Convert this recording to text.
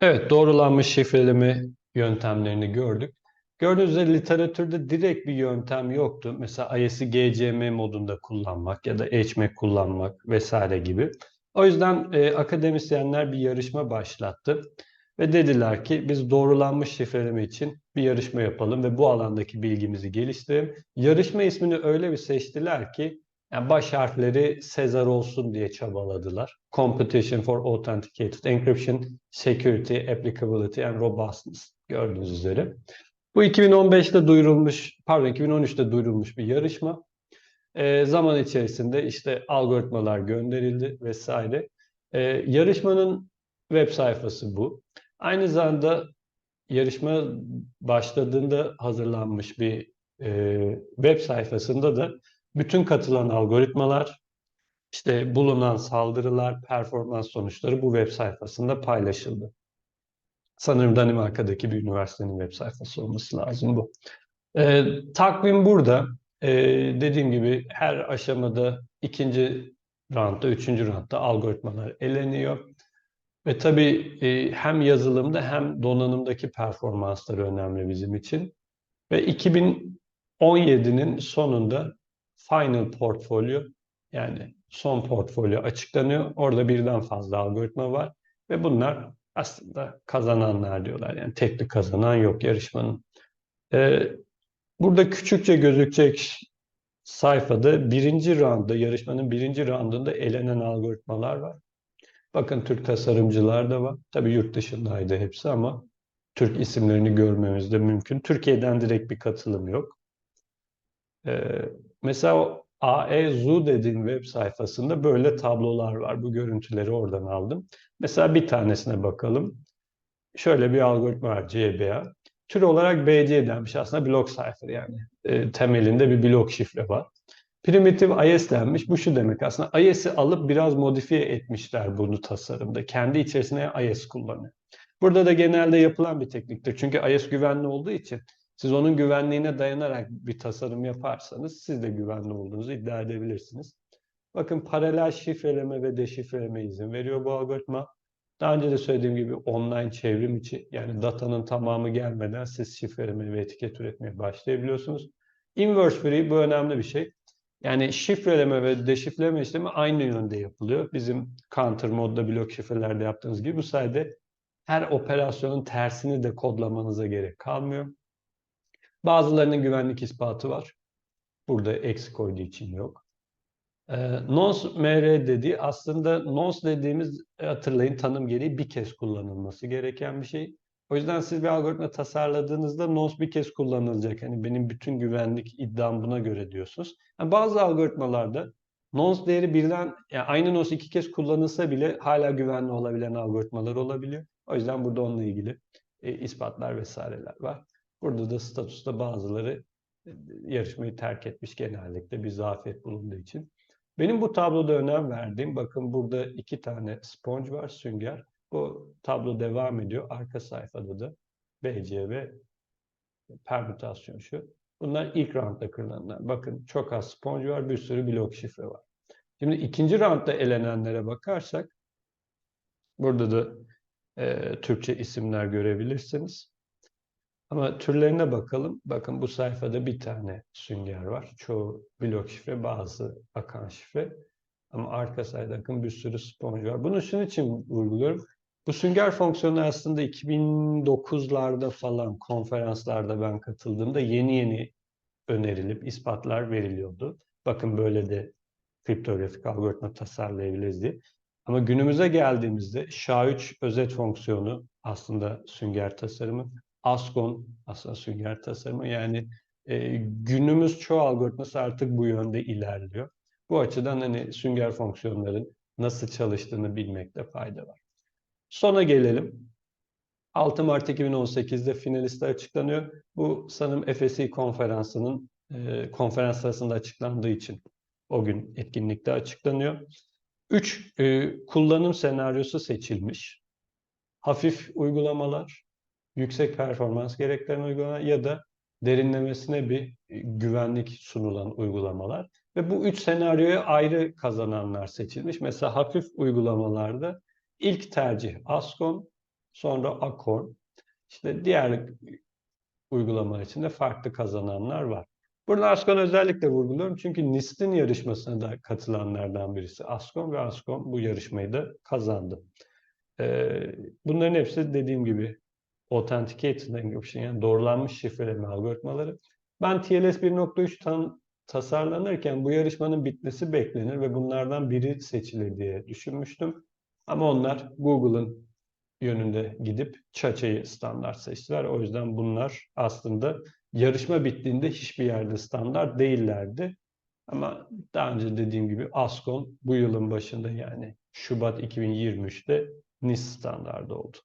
Evet, doğrulanmış şifreleme yöntemlerini gördük. Gördüğünüz üzere literatürde direkt bir yöntem yoktu. Mesela IS'i GCM modunda kullanmak ya da HMAC kullanmak vesaire gibi. O yüzden e, akademisyenler bir yarışma başlattı ve dediler ki biz doğrulanmış şifreleme için bir yarışma yapalım ve bu alandaki bilgimizi geliştirelim. Yarışma ismini öyle bir seçtiler ki yani baş harfleri Sezar olsun diye çabaladılar. Competition for Authenticated Encryption, Security, Applicability and Robustness gördüğünüz üzere. Bu 2015'te duyurulmuş, pardon 2013'te duyurulmuş bir yarışma. E, zaman içerisinde işte algoritmalar gönderildi vesaire. E, yarışmanın web sayfası bu. Aynı zamanda yarışma başladığında hazırlanmış bir e, web sayfasında da bütün katılan algoritmalar, işte bulunan saldırılar, performans sonuçları bu web sayfasında paylaşıldı. Sanırım Danimarka'daki bir üniversitenin web sayfası olması lazım bu. Ee, takvim burada. Ee, dediğim gibi her aşamada ikinci roundda, üçüncü roundda algoritmalar eleniyor. Ve tabii e, hem yazılımda hem donanımdaki performansları önemli bizim için. Ve 2017'nin sonunda final portfolyo yani son portfolyo açıklanıyor. Orada birden fazla algoritma var ve bunlar aslında kazananlar diyorlar. Yani tek bir kazanan yok yarışmanın. Ee, burada küçükçe gözükecek sayfada birinci roundda, yarışmanın birinci roundunda elenen algoritmalar var. Bakın Türk tasarımcılar da var. Tabii yurt dışındaydı hepsi ama Türk isimlerini görmemiz de mümkün. Türkiye'den direkt bir katılım yok. Ee, mesela o AEZU dediğim web sayfasında böyle tablolar var. Bu görüntüleri oradan aldım. Mesela bir tanesine bakalım. Şöyle bir algoritma var CBA. Tür olarak BC denmiş aslında blok cipher yani. E, temelinde bir blok şifre var. Primitive IS denmiş. Bu şu demek aslında IS'i alıp biraz modifiye etmişler bunu tasarımda. Kendi içerisine IS kullanıyor. Burada da genelde yapılan bir tekniktir. Çünkü IS güvenli olduğu için siz onun güvenliğine dayanarak bir tasarım yaparsanız siz de güvenli olduğunuzu iddia edebilirsiniz. Bakın paralel şifreleme ve deşifreleme izin veriyor bu algoritma. Daha önce de söylediğim gibi online çevrim içi yani datanın tamamı gelmeden siz şifreleme ve etiket üretmeye başlayabiliyorsunuz. Inverse free bu önemli bir şey. Yani şifreleme ve deşifreleme işlemi aynı yönde yapılıyor. Bizim counter modda blok şifrelerde yaptığımız gibi bu sayede her operasyonun tersini de kodlamanıza gerek kalmıyor. Bazılarının güvenlik ispatı var. Burada eksi koyduğu için yok. Ee, nonce mr dediği aslında nonce dediğimiz e, hatırlayın tanım gereği bir kez kullanılması gereken bir şey. O yüzden siz bir algoritma tasarladığınızda nonce bir kez kullanılacak. Hani benim bütün güvenlik iddiam buna göre diyorsunuz. Yani bazı algoritmalarda nonce değeri birden yani aynı nonce iki kez kullanılsa bile hala güvenli olabilen algoritmalar olabiliyor. O yüzden burada onunla ilgili e, ispatlar vesaireler var. Burada da statüste bazıları e, yarışmayı terk etmiş genellikle bir zafiyet bulunduğu için. Benim bu tabloda önem verdiğim, bakın burada iki tane sponge var, sünger. Bu tablo devam ediyor. Arka sayfada da BC ve permütasyon şu. Bunlar ilk roundda kırılanlar. Bakın çok az sponge var, bir sürü blok şifre var. Şimdi ikinci roundda elenenlere bakarsak, burada da e, Türkçe isimler görebilirsiniz. Ama türlerine bakalım. Bakın bu sayfada bir tane sünger var. Çoğu blok şifre, bazı akan şifre. Ama arka sayfada bakın bir sürü sponge var. Bunu şunun için vurguluyorum. Bu sünger fonksiyonu aslında 2009'larda falan konferanslarda ben katıldığımda yeni yeni önerilip ispatlar veriliyordu. Bakın böyle de kriptografik algoritma tasarlayabiliriz diye. Ama günümüze geldiğimizde SHA-3 özet fonksiyonu aslında sünger tasarımı. Ascon aslında sünger tasarımı yani e, günümüz çoğu algoritması artık bu yönde ilerliyor. Bu açıdan hani sünger fonksiyonların nasıl çalıştığını bilmekte fayda var. Sona gelelim. 6 Mart 2018'de finalistler açıklanıyor. Bu sanırım FSI konferansının e, konferans sırasında açıklandığı için o gün etkinlikte açıklanıyor. Üç e, kullanım senaryosu seçilmiş. Hafif uygulamalar, yüksek performans gerektiren uygulamalar ya da derinlemesine bir e, güvenlik sunulan uygulamalar. Ve bu üç senaryoya ayrı kazananlar seçilmiş. Mesela hafif uygulamalarda ilk tercih Ascon, sonra Acorn. İşte diğer uygulamalar için de farklı kazananlar var. Burada Ascon özellikle vurguluyorum çünkü NIST'in yarışmasına da katılanlardan birisi Ascon ve Ascon bu yarışmayı da kazandı. Ee, bunların hepsi dediğim gibi Authenticated Encryption yani doğrulanmış şifreleme algoritmaları. Ben TLS 1.3 tan tasarlanırken bu yarışmanın bitmesi beklenir ve bunlardan biri seçilir diye düşünmüştüm. Ama onlar Google'ın yönünde gidip Çaça'yı standart seçtiler. O yüzden bunlar aslında yarışma bittiğinde hiçbir yerde standart değillerdi. Ama daha önce dediğim gibi Ascon bu yılın başında yani Şubat 2023'te NIST standardı oldu.